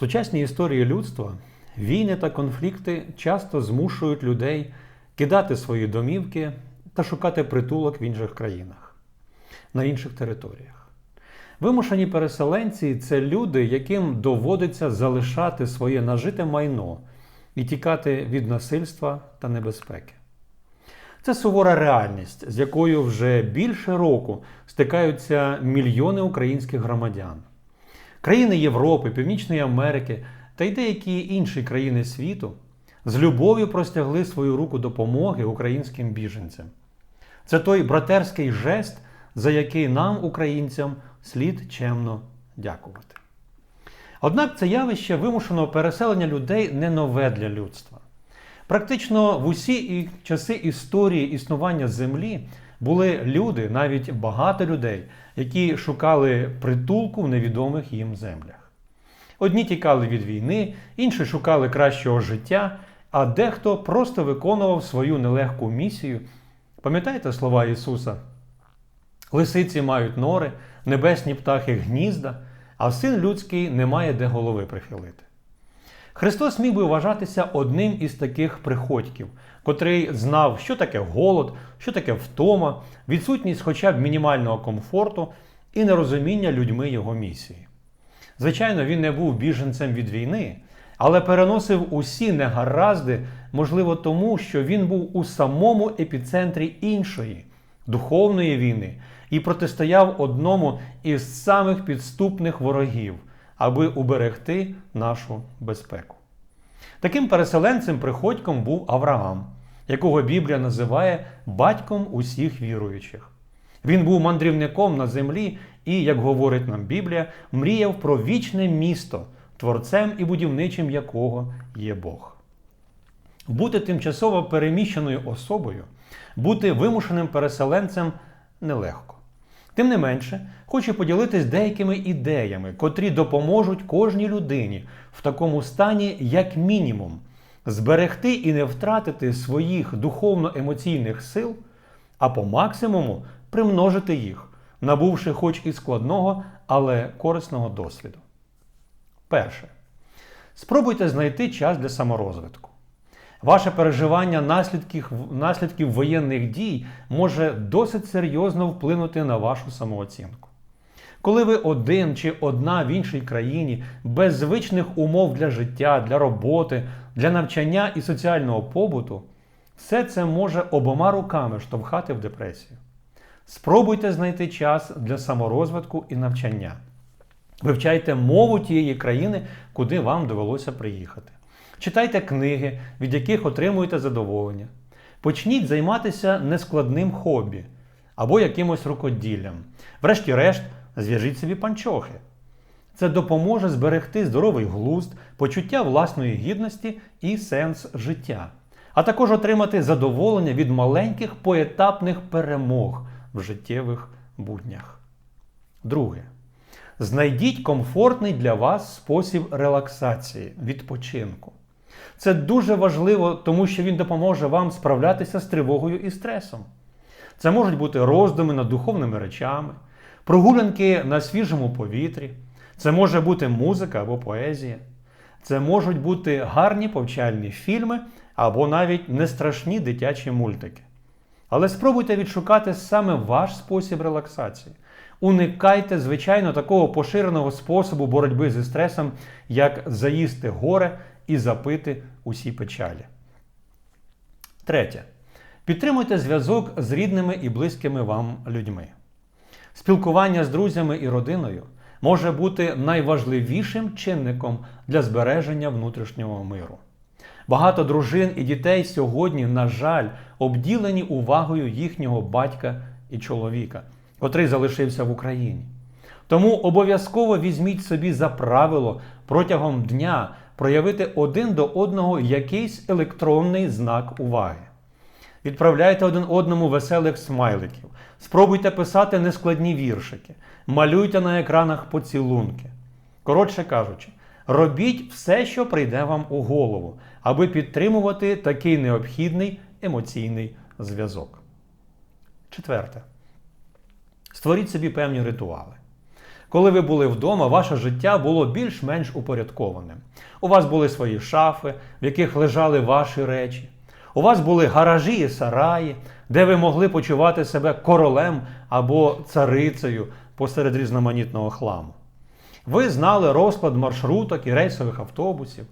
сучасній історії людства війни та конфлікти часто змушують людей кидати свої домівки та шукати притулок в інших країнах, на інших територіях. Вимушені переселенці це люди, яким доводиться залишати своє нажите майно і тікати від насильства та небезпеки. Це сувора реальність, з якою вже більше року стикаються мільйони українських громадян. Країни Європи, Північної Америки та й деякі інші країни світу з любов'ю простягли свою руку допомоги українським біженцям. Це той братерський жест, за який нам, українцям, слід чемно дякувати. Однак це явище вимушеного переселення людей не нове для людства. Практично в усі часи історії існування Землі були люди, навіть багато людей, які шукали притулку в невідомих їм землях. Одні тікали від війни, інші шукали кращого життя, а дехто просто виконував свою нелегку місію. Пам'ятаєте слова Ісуса? Лисиці мають нори, небесні птахи гнізда, а син людський не має де голови прихилити. Христос міг би вважатися одним із таких приходьків, котрий знав, що таке голод, що таке втома, відсутність хоча б мінімального комфорту і нерозуміння людьми його місії. Звичайно, він не був біженцем від війни, але переносив усі негаразди, можливо, тому, що він був у самому епіцентрі іншої духовної війни і протистояв одному із самих підступних ворогів, аби уберегти нашу безпеку. Таким переселенцем приходьком був Авраам, якого Біблія називає батьком усіх віруючих. Він був мандрівником на землі і, як говорить нам Біблія, мріяв про вічне місто, творцем і будівничим якого є Бог. Бути тимчасово переміщеною особою, бути вимушеним переселенцем нелегко. Тим не менше, хочу поділитись деякими ідеями, котрі допоможуть кожній людині в такому стані, як мінімум, зберегти і не втратити своїх духовно-емоційних сил, а по максимуму примножити їх, набувши хоч і складного, але корисного досвіду. Перше. Спробуйте знайти час для саморозвитку. Ваше переживання наслідків, наслідків воєнних дій може досить серйозно вплинути на вашу самооцінку. Коли ви один чи одна в іншій країні без звичних умов для життя, для роботи, для навчання і соціального побуту, все це може обома руками штовхати в депресію. Спробуйте знайти час для саморозвитку і навчання. Вивчайте мову тієї країни, куди вам довелося приїхати. Читайте книги, від яких отримуєте задоволення. Почніть займатися нескладним хобі або якимось рукоділлям. Врешті-решт, зв'яжіть собі панчохи. Це допоможе зберегти здоровий глузд, почуття власної гідності і сенс життя, а також отримати задоволення від маленьких поетапних перемог в життєвих буднях. Друге. Знайдіть комфортний для вас спосіб релаксації, відпочинку. Це дуже важливо, тому що він допоможе вам справлятися з тривогою і стресом. Це можуть бути роздуми над духовними речами, прогулянки на свіжому повітрі, це може бути музика або поезія. Це можуть бути гарні повчальні фільми або навіть нестрашні дитячі мультики. Але спробуйте відшукати саме ваш спосіб релаксації. Уникайте, звичайно, такого поширеного способу боротьби зі стресом, як заїсти горе і запити усі печалі. Третє. Підтримуйте зв'язок з рідними і близькими вам людьми. Спілкування з друзями і родиною може бути найважливішим чинником для збереження внутрішнього миру. Багато дружин і дітей сьогодні, на жаль, обділені увагою їхнього батька і чоловіка, котрий залишився в Україні. Тому обов'язково візьміть собі за правило протягом дня проявити один до одного якийсь електронний знак уваги. Відправляйте один одному веселих смайликів, спробуйте писати нескладні віршики, малюйте на екранах поцілунки. Коротше кажучи, робіть все, що прийде вам у голову, аби підтримувати такий необхідний емоційний зв'язок. Четверте. Створіть собі певні ритуали. Коли ви були вдома, ваше життя було більш-менш упорядкованим. У вас були свої шафи, в яких лежали ваші речі. У вас були гаражі і сараї, де ви могли почувати себе королем або царицею посеред різноманітного хламу. Ви знали розклад маршруток і рейсових автобусів.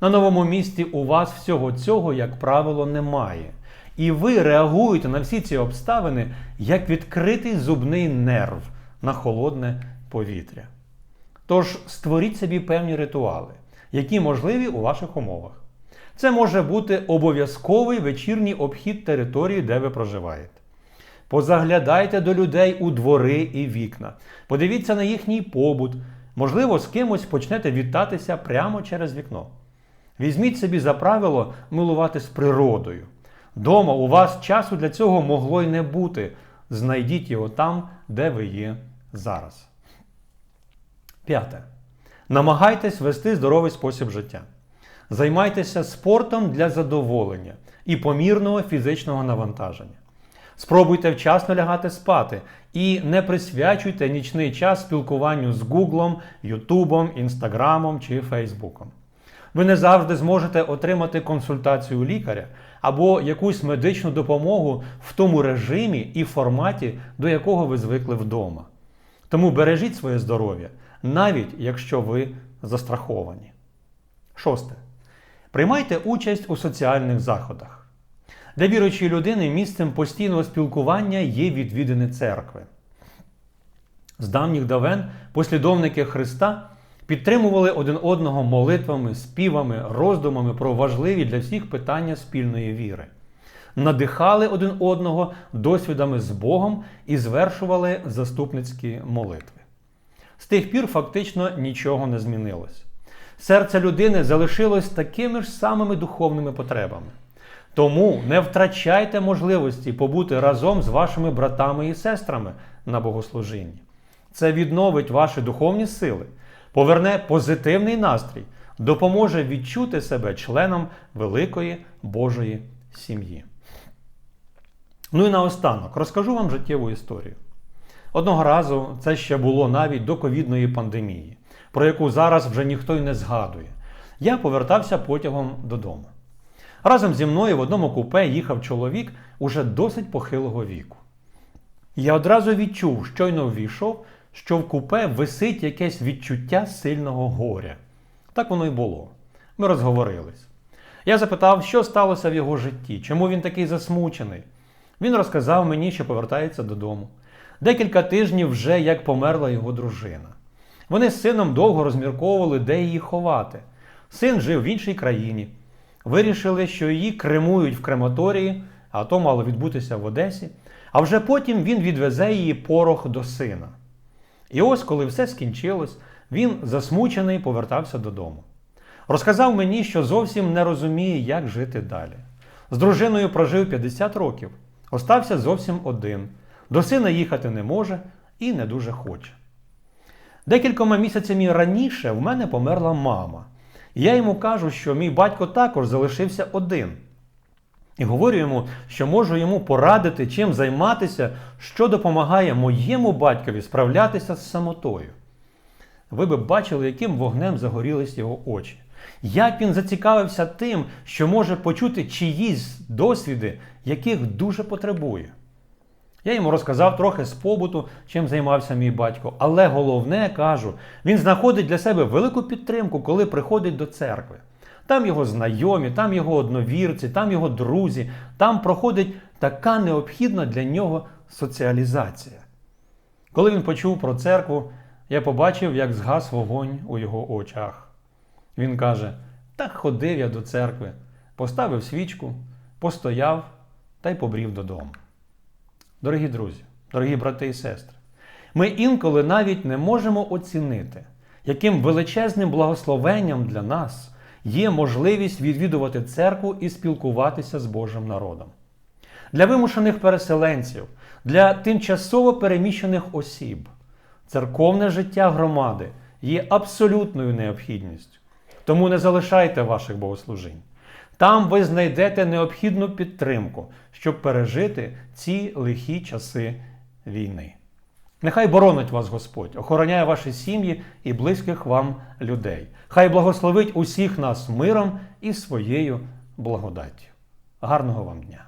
На новому місці у вас всього цього, як правило, немає. І ви реагуєте на всі ці обставини як відкритий зубний нерв на холодне повітря. Тож створіть собі певні ритуали, які можливі у ваших умовах. Це може бути обов'язковий вечірній обхід території, де ви проживаєте. Позаглядайте до людей у двори і вікна, подивіться на їхній побут, можливо, з кимось почнете вітатися прямо через вікно. Візьміть собі за правило милуватись природою. Дома у вас часу для цього могло й не бути. Знайдіть його там, де ви є зараз. П'яте. Намагайтесь вести здоровий спосіб життя. Займайтеся спортом для задоволення і помірного фізичного навантаження. Спробуйте вчасно лягати спати і не присвячуйте нічний час спілкуванню з Гуглом, Ютубом, Інстаграмом чи Фейсбуком. Ви не завжди зможете отримати консультацію лікаря або якусь медичну допомогу в тому режимі і форматі, до якого ви звикли вдома. Тому бережіть своє здоров'я, навіть якщо ви застраховані. Шосте. Приймайте участь у соціальних заходах. Для віруючої людини місцем постійного спілкування є відвідини церкви. З давніх давен послідовники Христа підтримували один одного молитвами, співами, роздумами про важливі для всіх питання спільної віри, надихали один одного досвідами з Богом і звершували заступницькі молитви. З тих пір фактично нічого не змінилось. Серце людини залишилось такими ж самими духовними потребами. Тому не втрачайте можливості побути разом з вашими братами і сестрами на богослужінні. Це відновить ваші духовні сили, поверне позитивний настрій, допоможе відчути себе членом великої Божої сім'ї. Ну і наостанок розкажу вам життєву історію. Одного разу це ще було навіть до ковідної пандемії, про яку зараз вже ніхто й не згадує. Я повертався потягом додому. Разом зі мною в одному купе їхав чоловік уже досить похилого віку. Я одразу відчув, щойно ввійшов, що в купе висить якесь відчуття сильного горя. Так воно й було. Ми розговорились. Я запитав, що сталося в його житті, чому він такий засмучений. Він розказав мені, що повертається додому. Декілька тижнів вже як померла його дружина. Вони з сином довго розмірковували, де її ховати. Син жив в іншій країні. Вирішили, що її кремують в крематорії, а то мало відбутися в Одесі. А вже потім він відвезе її порох до сина. І ось, коли все скінчилось, він засмучений повертався додому. Розказав мені, що зовсім не розуміє, як жити далі. З дружиною прожив 50 років, остався зовсім один. До сина їхати не може і не дуже хоче. Декількома місяцями раніше в мене померла мама. І я йому кажу, що мій батько також залишився один. І говорю йому, що можу йому порадити, чим займатися, що допомагає моєму батькові справлятися з самотою. Ви би бачили, яким вогнем загорілись його очі. Як він зацікавився тим, що може почути чиїсь досвіди, яких дуже потребує. Я йому розказав трохи з побуту, чим займався мій батько, але головне кажу, він знаходить для себе велику підтримку, коли приходить до церкви. Там його знайомі, там його одновірці, там його друзі, там проходить така необхідна для нього соціалізація. Коли він почув про церкву, я побачив, як згас вогонь у його очах. Він каже: Так ходив я до церкви, поставив свічку, постояв та й побрів додому. Дорогі друзі, дорогі брати і сестри, ми інколи навіть не можемо оцінити, яким величезним благословенням для нас є можливість відвідувати церкву і спілкуватися з Божим народом. Для вимушених переселенців, для тимчасово переміщених осіб, церковне життя громади є абсолютною необхідністю. Тому не залишайте ваших богослужінь. Там ви знайдете необхідну підтримку, щоб пережити ці лихі часи війни. Нехай боронить вас Господь, охороняє ваші сім'ї і близьких вам людей. Хай благословить усіх нас миром і своєю благодаттю. Гарного вам дня!